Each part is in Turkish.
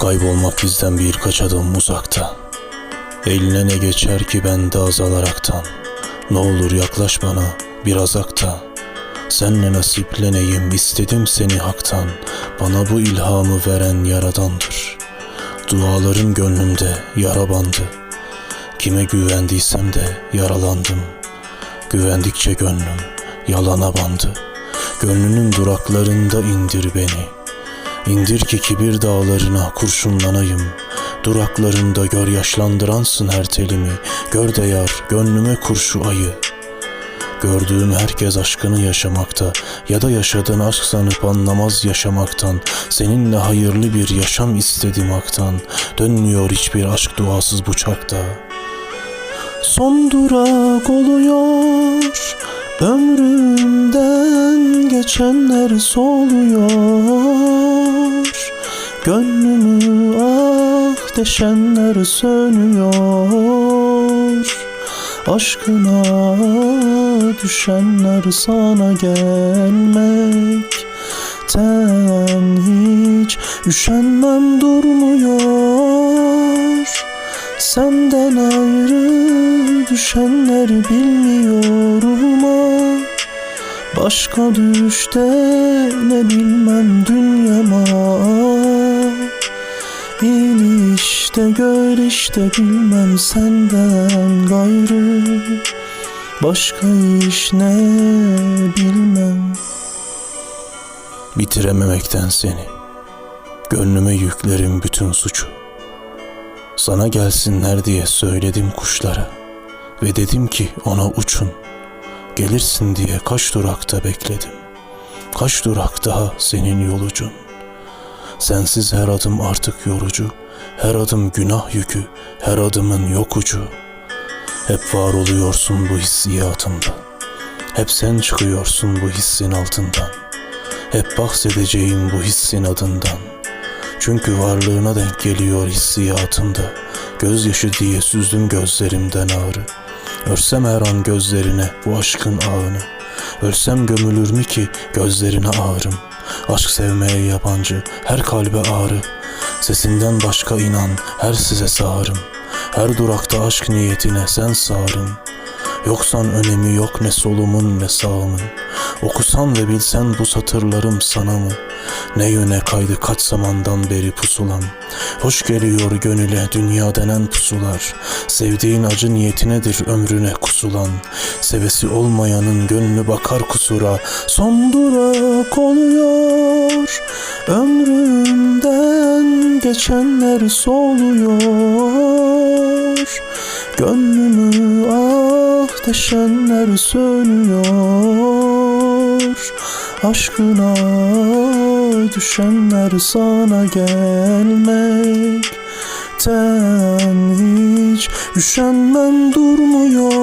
Kaybolmak bizden birkaç adım uzakta. Eline ne geçer ki ben de azalaraktan? Ne olur yaklaş bana biraz akta. Senle nasipleneyim istedim seni haktan. Bana bu ilhamı veren yaradandır. Dualarım gönlümde yara bandı. Kime güvendiysem de yaralandım. Güvendikçe gönlüm yalana bandı. Gönlünün duraklarında indir beni İndir ki kibir dağlarına kurşunlanayım. Duraklarında gör yaşlandıransın her telimi. Gör de yar gönlüme kur şu ayı. Gördüğüm herkes aşkını yaşamakta Ya da yaşadığın aşk sanıp anlamaz yaşamaktan. Seninle hayırlı bir yaşam istedim haktan Dönmüyor hiçbir aşk duasız buçakta Son durak oluyor Ömrümden geçenler soluyor Gönlümü ah deşenler sönüyor. Aşkına düşenler sana gelmek. Ten hiç üşenmem durmuyor. Senden ayrı düşenler bilmiyorum Başka düşte ne bilmem dünyama İnişte gör işte bilmem senden gayrı. Başka iş ne bilmem. Bitirememekten seni. Gönlüme yüklerim bütün suçu. Sana gelsinler diye söyledim kuşlara. Ve dedim ki ona uçun. Gelirsin diye kaç durakta bekledim. Kaç durak daha senin yolucun Sensiz her adım artık yorucu Her adım günah yükü Her adımın yok ucu. Hep var oluyorsun bu hissiyatımda. Hep sen çıkıyorsun bu hissin altından. Hep bahsedeceğim bu hissin adından. Çünkü varlığına denk geliyor hissiyatımda. Gözyaşı diye süzdüm gözlerimden ağrı. Örsem her an gözlerine bu aşkın ağını. Ölsem gömülür mü ki gözlerine ağrım Aşk sevmeye yabancı her kalbe ağrı. Sesinden başka inan her size sağırım. Her durakta aşk niyetine sen sağırım Yoksan önemi yok ne solumun ne sağımın. Okusan ve bilsen bu satırlarım sana mı? Ne yöne kaydı kaç zamandan beri pusulam? Hoş geliyor gönüle dünya denen pusular. Sevdiğin acı niyetinedir ömrüne kusulan? Sevesi olmayanın gönlü bakar kusura. Son durak oluyor. Ömrümden geçenler soluyor. Gönlümü ah deşenler sönüyor. Aşkına düşenler sana gelmek. Ten hiç üşenmem durmuyor.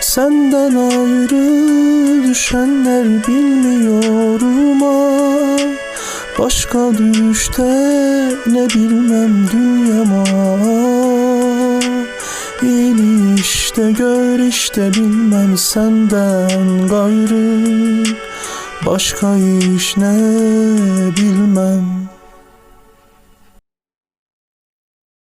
Senden ayrı düşenler bilmiyorum ah Başka düşte ne bilmem dünyama İnişte gör işte bilmem senden gayrı. Başka iş ne bilmem